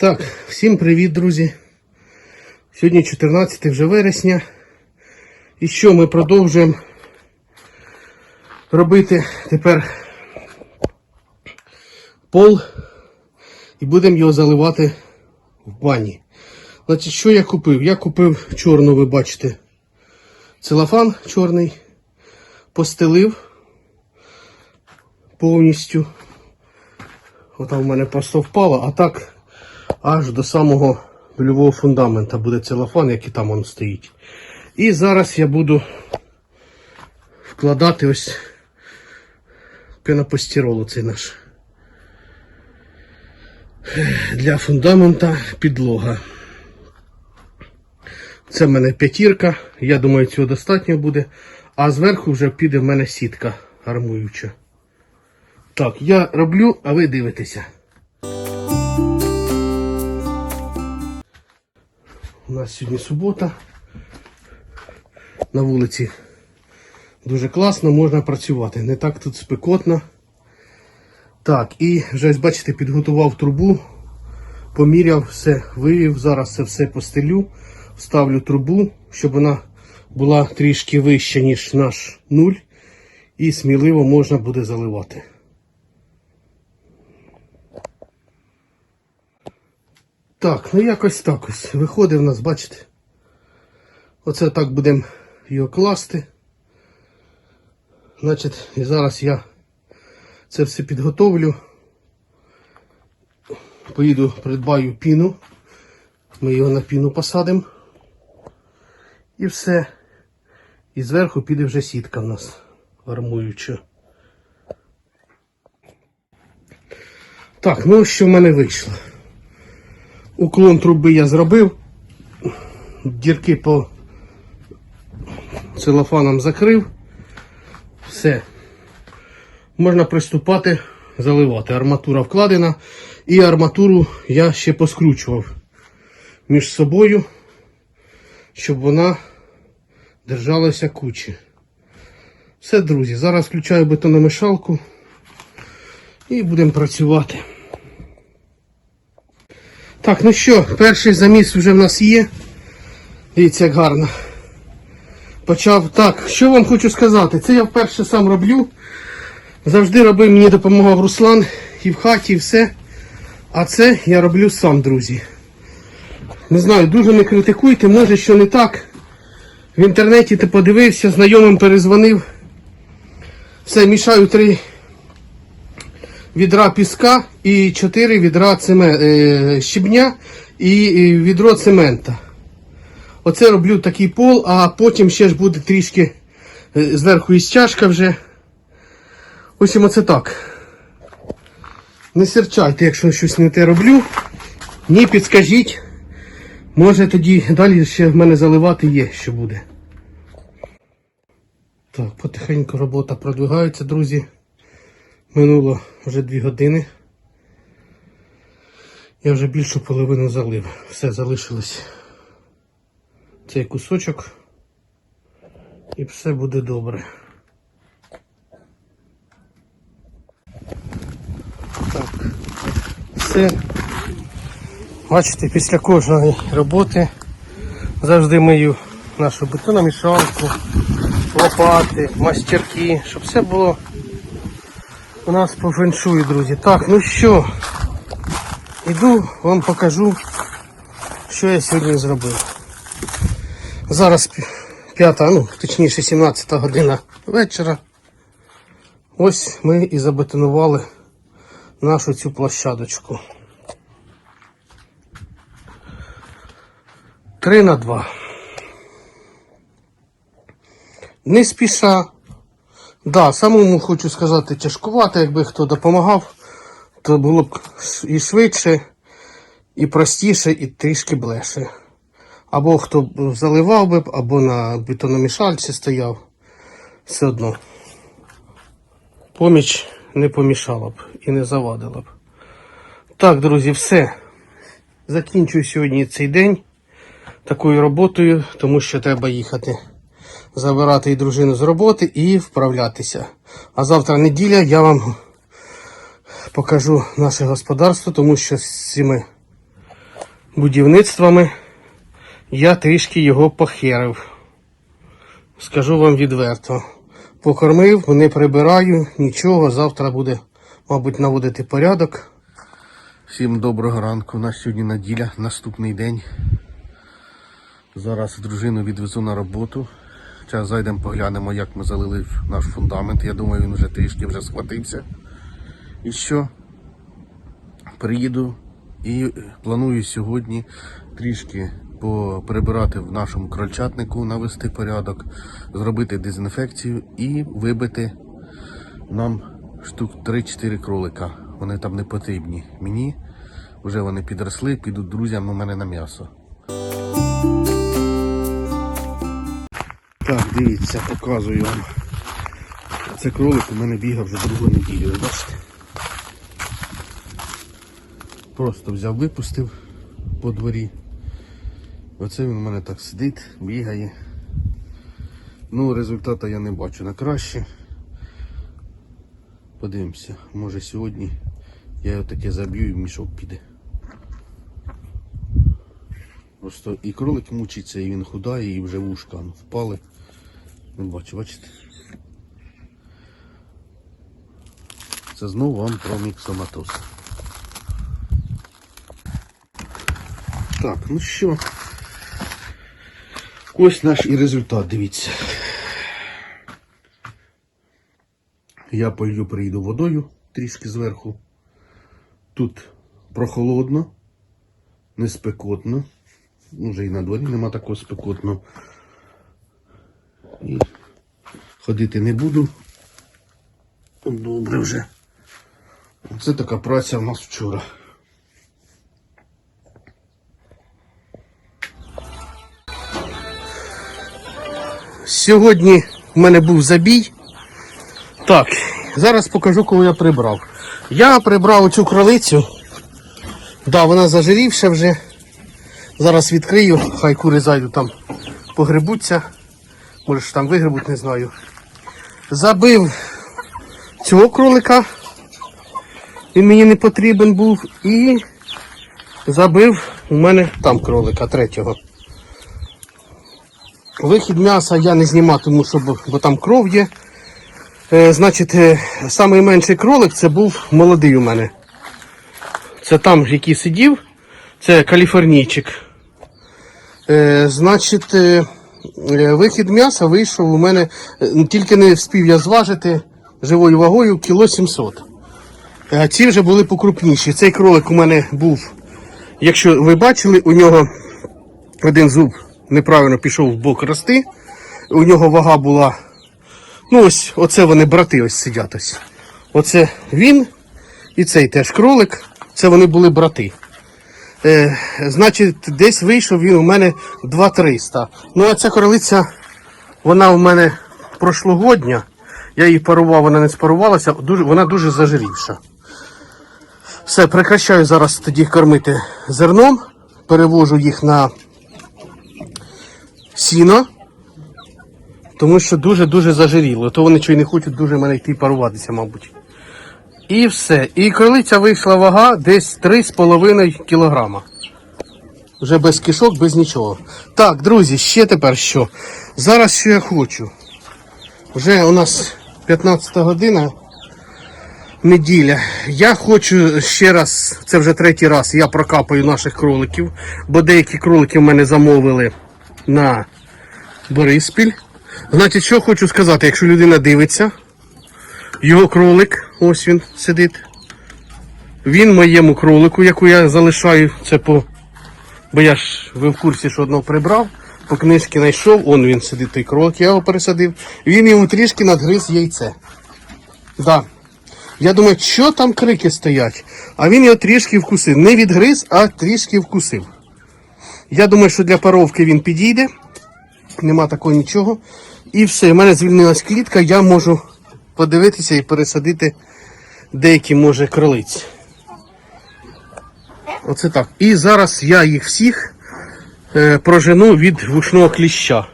Так, всім привіт, друзі. Сьогодні 14 вже вересня. І що ми продовжуємо робити тепер пол і будемо його заливати в бані. Значить, що я купив? Я купив чорну, ви бачите, целофан чорний, постелив повністю. Ота в мене просто впало, а так аж до самого нульового фундамента буде целофан, який там он стоїть. І зараз я буду вкладати ось пенопостирол цей наш для фундамента підлога. Це в мене п'ятірка, я думаю, цього достатньо буде. А зверху вже піде в мене сітка армуюча. Так, я роблю, а ви дивитеся. У нас сьогодні субота. На вулиці дуже класно, можна працювати. Не так тут спекотно. Так, і вже бачите, підготував трубу, поміряв все, вивів. Зараз це все постелю, вставлю трубу, щоб вона була трішки вища, ніж наш нуль. І сміливо можна буде заливати. Так, ну якось так ось. Виходить в нас, бачите. Оце так будемо його класти. Значить, і зараз я це все підготовлю. Поїду, придбаю піну. Ми його на піну посадимо. І все. І зверху піде вже сітка в нас армуюча. Так, ну що в мене вийшло? Уклон труби я зробив. Дірки по целофаном закрив. Все. Можна приступати, заливати. Арматура вкладена. І арматуру я ще поскручував між собою, щоб вона держалася кучі. Все, друзі, зараз включаю бетономішалку і будемо працювати. Так, ну що, перший заміс вже в нас є. Дивіться, як гарно. Почав. Так, що вам хочу сказати? Це я вперше сам роблю. Завжди робив, мені допомагав Руслан і в хаті, і все. А це я роблю сам, друзі. Не знаю, дуже не критикуйте, може що не так. В інтернеті ти подивився, знайомим перезвонив. Все, мішаю три відра піска і 4 відра цеме, е, щебня і е, відро цемента. Оце роблю такий пол, а потім ще ж буде трішки е, зверху і стяжка вже. Ось оце так. Не серчайте, якщо щось не те роблю. Ні, підскажіть. Може тоді далі ще в мене заливати є, що буде. Так, потихеньку робота продвигається, друзі. Минуло вже дві години. Я вже більшу половину залив. Все залишилось цей кусочок. І все буде добре. Так. Все. Бачите, після кожної роботи завжди мию нашу бетономішалку, лопати, мастерки, щоб все було у нас по феншую, друзі. Так, ну що, іду, вам покажу, що я сьогодні зробив. Зараз пі- п'ята, ну, точніше 17 година вечора. Ось ми і забетонували нашу цю площадочку. 3 на 2. Не спіша. Да, самому хочу сказати, тяжкувато, якби хто допомагав, то було б і швидше, і простіше, і трішки блеше. Або хто б заливав би, або на бетономішальці стояв. Все одно. Поміч не помішала б і не завадила б. Так, друзі, все. Закінчую сьогодні цей день такою роботою, тому що треба їхати забирати і дружину з роботи і вправлятися. А завтра неділя я вам покажу наше господарство, тому що з цими будівництвами я трішки його похерив. Скажу вам відверто. Покормив, не прибираю, нічого. Завтра буде, мабуть, наводити порядок. Всім доброго ранку. У нас сьогодні неділя, наступний день. Зараз дружину відвезу на роботу. Зараз зайдемо поглянемо, як ми залили наш фундамент. Я думаю, він вже трішки вже схватився. І що? Приїду і планую сьогодні трішки прибирати в нашому крольчатнику, навести порядок, зробити дезінфекцію і вибити нам штук 3-4 кролика. Вони там не потрібні мені. Вже вони підросли, підуть друзям у мене на м'ясо. Так, дивіться, показую вам. Це кролик у мене бігав вже другу неділю, ви бачите? Просто взяв, випустив по дворі. Оце він у мене так сидить, бігає. Ну, результату я не бачу на краще. Подивимося, може сьогодні я його таке заб'ю і в мішок піде. Просто і кролик мучиться, і він худає, і вже вушка ну, впали. Бачу, бачите? Це знову вам про міксоматоз. Так, ну що? Ось наш і результат, дивіться. Я полью приїду водою трішки зверху. Тут прохолодно, не спекотно. Вже і на дворі нема такого спекотно. І ходити не буду. Добре вже. Це така праця в нас вчора. Сьогодні в мене був забій. Так, зараз покажу, кого я прибрав. Я прибрав цю кролицю. Да, вона зажирівша вже. Зараз відкрию, хай кури зайдуть там погребуться. Може там вигребуть, не знаю. Забив цього кролика. Він мені не потрібен був. І забив у мене там кролика третього. Вихід м'яса я не зніматиму, щоб, бо там кров є. Е, значить, е, найменший кролик це був молодий у мене. Це там, який сидів, це каліфорнійчик. Е, значить, е, е, вихід м'яса вийшов у мене, е, тільки не встиг я зважити живою вагою кіло 700. А ці вже були покрупніші. Цей кролик у мене був, якщо ви бачили, у нього один зуб неправильно пішов в бок рости. У нього вага була. Ну ось, оце вони брати ось сидять ось. Оце він і цей теж кролик. Це вони були брати. Е, значить, десь вийшов він у мене 2300. Ну а ця кролиця, вона у мене прошлогодня. Я її парував, вона не спарувалася, дуже, вона дуже зажирівша. Все, прекращаю зараз тоді кормити зерном, перевожу їх на сіно, тому що дуже-дуже зажиріло. То вони й не хочуть дуже мене йти паруватися, мабуть. І все. І кролиця вийшла вага десь 3,5 кілограма. Вже без кишок, без нічого. Так, друзі, ще тепер що? Зараз що я хочу. Вже у нас 15 година. Неділя. Я хочу ще раз, це вже третій раз, я прокапаю наших кроликів, бо деякі кролики в мене замовили на Бориспіль. Значить, що хочу сказати, якщо людина дивиться, його кролик, ось він сидить. Він моєму кролику, яку я залишаю, це по. Бо я ж ви в курсі, що одного прибрав, по книжці знайшов, он він сидить, той кролик, я його пересадив. Він йому трішки надгриз яйце. Да. Я думаю, що там крики стоять? А він його трішки вкусив. Не відгриз, а трішки вкусив. Я думаю, що для паровки він підійде. Нема такого нічого. І все, в мене звільнилась клітка, я можу подивитися і пересадити деякі, може, кролиці. Оце так. І зараз я їх всіх е, прожену від вушного кліща.